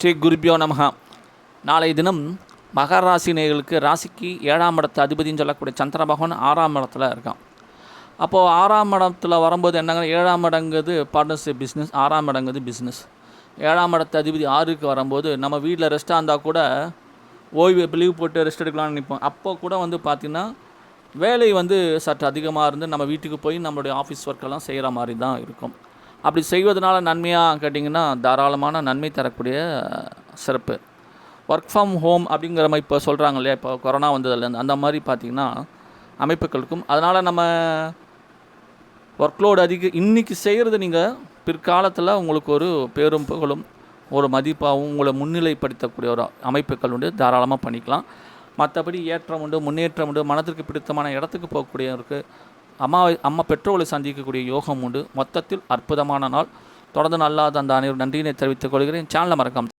ஸ்ரீ குருபியோ நமகா நாளைய தினம் மகர ராசி ராசிக்கு ஏழாம் இடத்து அதிபதின்னு சொல்லக்கூடிய சந்திர பகவான் ஆறாம் இடத்துல இருக்கான். அப்போது ஆறாம் இடத்துல வரும்போது என்னங்க ஏழாம் இடங்குது பார்ட்னர்ஷிப் பிஸ்னஸ் ஆறாம் இடங்குது பிஸ்னஸ் ஏழாம் இடத்து அதிபதி ஆறுக்கு வரும்போது நம்ம வீட்டில் ரெஸ்ட்டாக இருந்தால் கூட ஓய்வு லீவ் போட்டு ரெஸ்ட் எடுக்கலாம்னு நினைப்போம். அப்போ கூட வந்து பார்த்திங்கன்னா வேலை வந்து சற்று அதிகமாக இருந்து நம்ம வீட்டுக்கு போய் நம்மளுடைய ஆஃபீஸ் ஒர்க்கெல்லாம் செய்கிற மாதிரி தான் இருக்கும். அப்படி செய்வதனால நன்மையாக கேட்டிங்கன்னா தாராளமான நன்மை தரக்கூடிய சிறப்பு. ஒர்க் ஃப்ரம் ஹோம் அப்படிங்கிற மாதிரி இப்போ சொல்கிறாங்க இல்லையா? இப்போ கொரோனா வந்ததுலேருந்து. அந்த மாதிரி பார்த்திங்கன்னா அமைப்புகளுக்கும் அதனால் நம்ம ஒர்க்லோடு அதிக இன்றைக்கி செய்கிறது நீங்கள் பிற்காலத்தில் உங்களுக்கு ஒரு பேரும் புகழும் ஒரு மதிப்பாகவும் உங்களை முன்னிலைப்படுத்தக்கூடிய ஒரு அமைப்புகள் உண்டு. தாராளமாக பண்ணிக்கலாம். மற்றபடி ஏற்றம் உண்டு முன்னேற்றம் உண்டு மனதிற்கு பிடித்தமான இடத்துக்கு போகக்கூடிய இருக்குது அம்மாவை அம்மா பெற்றோர்களை சந்திக்கக்கூடிய யோகம் உண்டு. மொத்தத்தில் அற்புதமான நாள். தொடர்ந்து நல்லாத அந்த அனைவரும் நன்றியினை தெரிவித்துக் கொள்கிறேன். சேனலை மறக்காமல்